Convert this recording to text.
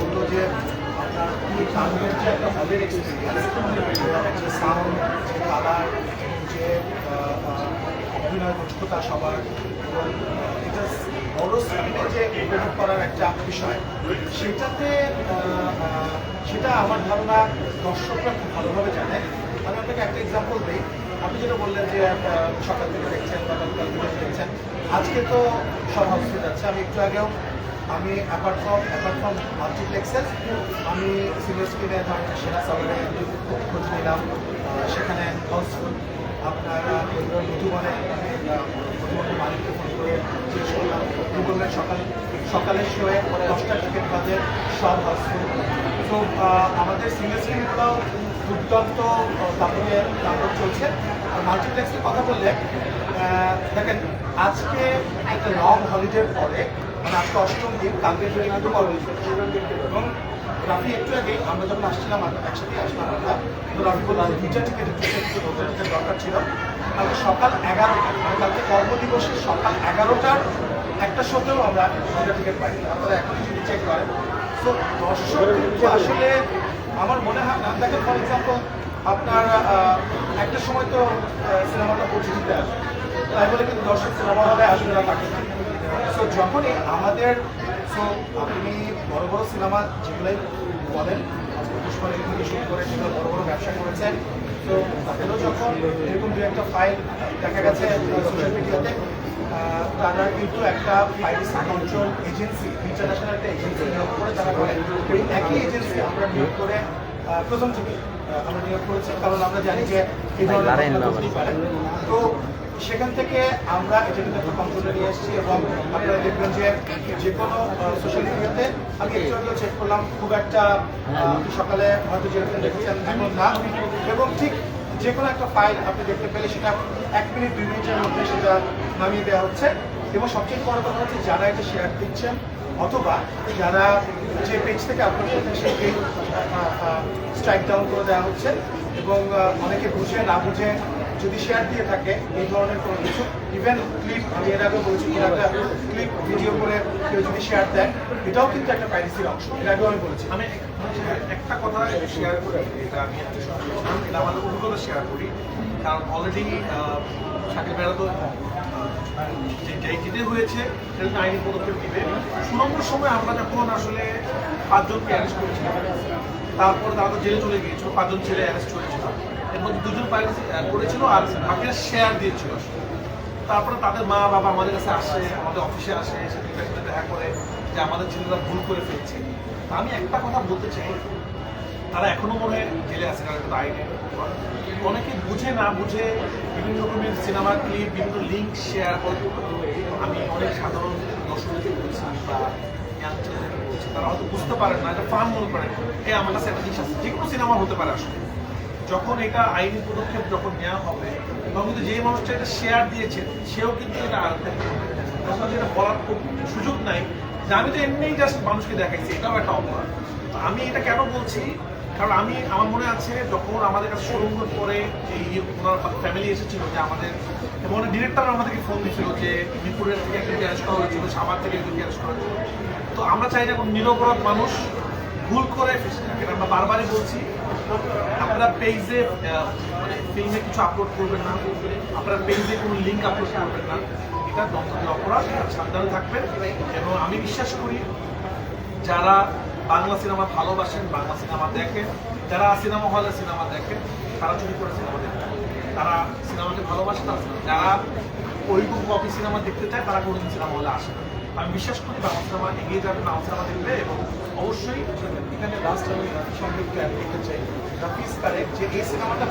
বলল যে আপনার একটা সাউন্ড যে যে অভিনয় দক্ষতা সবার এবং এটা বড় স্ক্রিনে যে উপভোগ করার একটা বিষয় সেটাতে সেটা আমার ধারণা দর্শকরা খুব ভালোভাবে জানে আমি আপনাকে একটা এক্সাম্পল দিই আপনি যেটা বললেন যে সকাল থেকে দেখছেন বা দেখছেন আজকে তো সব হাউসফুল যাচ্ছে, আমি একটু আগেও আমি apart from apart from multiplexes আমি সিনিয়র স্ক্রিনে সেরা সাগরে খোঁজ নিলাম। সেখানে হাউসফুল আপনার মধুবনে মধুবনের মালিককে ফোন করে জিজ্ঞেস করলাম। বললেন, সকাল সকালের শোয়ে দশটা টিকিট বাজে, সব হাউসফুল তো আমাদের সিনিয়র স্ক্রিনগুলোও দুর্দান্ত তারপরে তারপর চলছে। আর মাল্টিপ্লেক্সের কথা বললে দেখেন, আজকে একটা লং হলিডের পরে মানে আজকে অষ্টম দিন, কালকে থেকে কিন্তু কর্মী এবং রাফি, একটু আগে আমরা যখন আসছিলাম একসাথে আসলাম আমরা। তো রাফি বললাম দুইটা টিকিট দরকার ছিল। কালকে সকাল এগারোটা মানে কালকে কর্মদিবসের সকাল এগারোটার একটা শোতেও আমরা দুটা টিকিট পাই আপনারা এখন যদি চেক করেন। তো দর্শক আসলে আমার মনে হয় না, দেখেন ফর এক্সাম্পল আপনার একটা সময় তো সিনেমাটা পৌঁছে দিতে আসে তাই বলে কিন্তু দর্শক সিনেমা হলে আসবে না, তাকে। সো যখনই আমাদের সো আপনি বড় বড় সিনেমা যেগুলোই বলেন আজকে পুষ্পা থেকে শুরু করে যেগুলো বড় বড় ব্যবসা করেছেন তো তাদেরও যখন এরকম দু একটা ফাইল দেখা গেছে সোশ্যাল মিডিয়াতে তারা কিন্তু একটা প্রাইভেসি কন্ট্রোল এজেন্সি ইন্টারন্যাশনাল একটা এজেন্সি নিয়োগ করে তারা করে। এই একই এজেন্সি আমরা নিয়োগ করে প্রথম থেকে আমরা নিয়োগ করেছি কারণ আমরা জানি যে এই ধরনের তো সেখান থেকে আমরা এটা কিন্তু একটা কন্ট্রোলে নিয়ে এসেছি এবং আপনারা দেখবেন যে যে কোনো সোশ্যাল মিডিয়াতে আমি একটু চেক করলাম, খুব একটা সকালে হয়তো যেরকম দেখেছেন, এখন না। এবং ঠিক যে কোনো একটা ফাইল আপনি দেখতে পেলে সেটা এক মিনিট, দুই মিনিটের মধ্যে সেটা নামিয়ে দেওয়া হচ্ছে। এবং সবচেয়ে বড় কথা হচ্ছে, যারা এটা শেয়ার দিচ্ছেন অথবা যারা যে পেজ থেকে আপলোড করছেন সেই পেজ স্ট্রাইক ডাউন করে দেওয়া হচ্ছে এবং অনেকে বুঝে, না বুঝে যদি শেয়ার দিয়ে থাকে, এই ধরনের কোনো কিছু ইভেন ক্লিপ আমি এর আগে বলেছি কোনো একটা ক্লিপ ভিডিও করে কেউ যদি শেয়ার দেয়, এটাও কিন্তু একটা প্রাইভেসির অংশ। এর আগেও আমি বলেছি। আমি একটা কথা শেয়ার করে, এটা আমি এটা আমাদের অভিজ্ঞতা শেয়ার করি। কারণ অলরেডি সাকিব ভাইরা তো হয়েছে, সেটা আইনি পদক্ষেপ দিবে সুরঙ্গের সময় আমরা যখন আসলে পাঁচজনকে অ্যারেস্ট করেছিলাম, তারপরে তারা তো জেলে চলে গিয়েছিল, পাঁচজন ছেলে অ্যারেস্ট হয়েছিল। এর মধ্যে দুজন করেছিল আর বাকিরা শেয়ার দিয়েছিল। তারপরে তাদের মা বাবা আমাদের কাছে আসে, আমাদের অফিসে আসে এসে দেখা করে যে আমাদের ছেলেরা ভুল করে ফেলছে। আমি একটা কথা বলতে চাই, তারা এখনও মনে হয় জেলে আছে, কারণ আইনে অনেকে বুঝে না বুঝে বিভিন্ন রকমের সিনেমা ক্লিপ বিভিন্ন লিঙ্ক শেয়ার করে। আমি অনেক সাধারণ দর্শকদের বলছি বা তারা হয়তো বুঝতে পারেন না, এটা ফান মনে করেন এ আমার কাছে একটা জিনিস আছে যে কোনো সিনেমা হতে পারে আসলে। যখন এটা আইনি পদক্ষেপ যখন নেওয়া হবে তখন কিন্তু যে মানুষটা এটা শেয়ার দিয়েছে, সেও কিন্তু এটা আনতে তখন যেটা বলার সুযোগ নাই, যে আমি তো এমনিই জাস্ট মানুষকে দেখাইছি, এটাও একটা অপরাধ। আমি এটা কেন বলছি? কারণ আমি, আমার মনে আছে যখন আমাদের কাছে সুরঙ্গের পরে এই ওনার ফ্যামিলি এসেছিল যে আমাদের, এবং ডিরেক্টর আমাদেরকে ফোন দিয়েছিল যে মিরপুরের থেকে একজনকে অ্যারেস্ট করা হয়েছিল, সাভার থেকে একজনকে অ্যারেস্ট করা হয়েছিল। তো আমরা চাই না কোনো নিরপরাধ মানুষ ভুল করে ফেসে থাকে এটা আমরা বারবারই বলছি আপনারা পেজে মানে ফিল্মে কিছু আপলোড করবেন না। আপনারা পেজে কোনো লিঙ্ক আপলোড করবেন না। এটা দন্তদের অপরাধ সাবধানে থাকবেন। এবং আমি বিশ্বাস করি, যারা বাংলা সিনেমা ভালোবাসেন, বাংলা সিনেমা দেখেন, যারা সিনেমা হলে সিনেমা দেখেন, তারা চুরি করে সিনেমা দেখেন। তারা সিনেমাকে ভালোবাসে, তারা যারা ওইরকম কপি সিনেমা দেখতে চায়, তারা কোনোদিন সিনেমা হলে আসে না। আমি বিশ্বাস করি বাংলা এগিয়ে যাবে বাংলা দেখবে এবং অবশ্যই এখানে লাস্ট আমি সঙ্গে একটু অ্যাড করতে চাই। কারেক্ট যে এই সিনেমাটা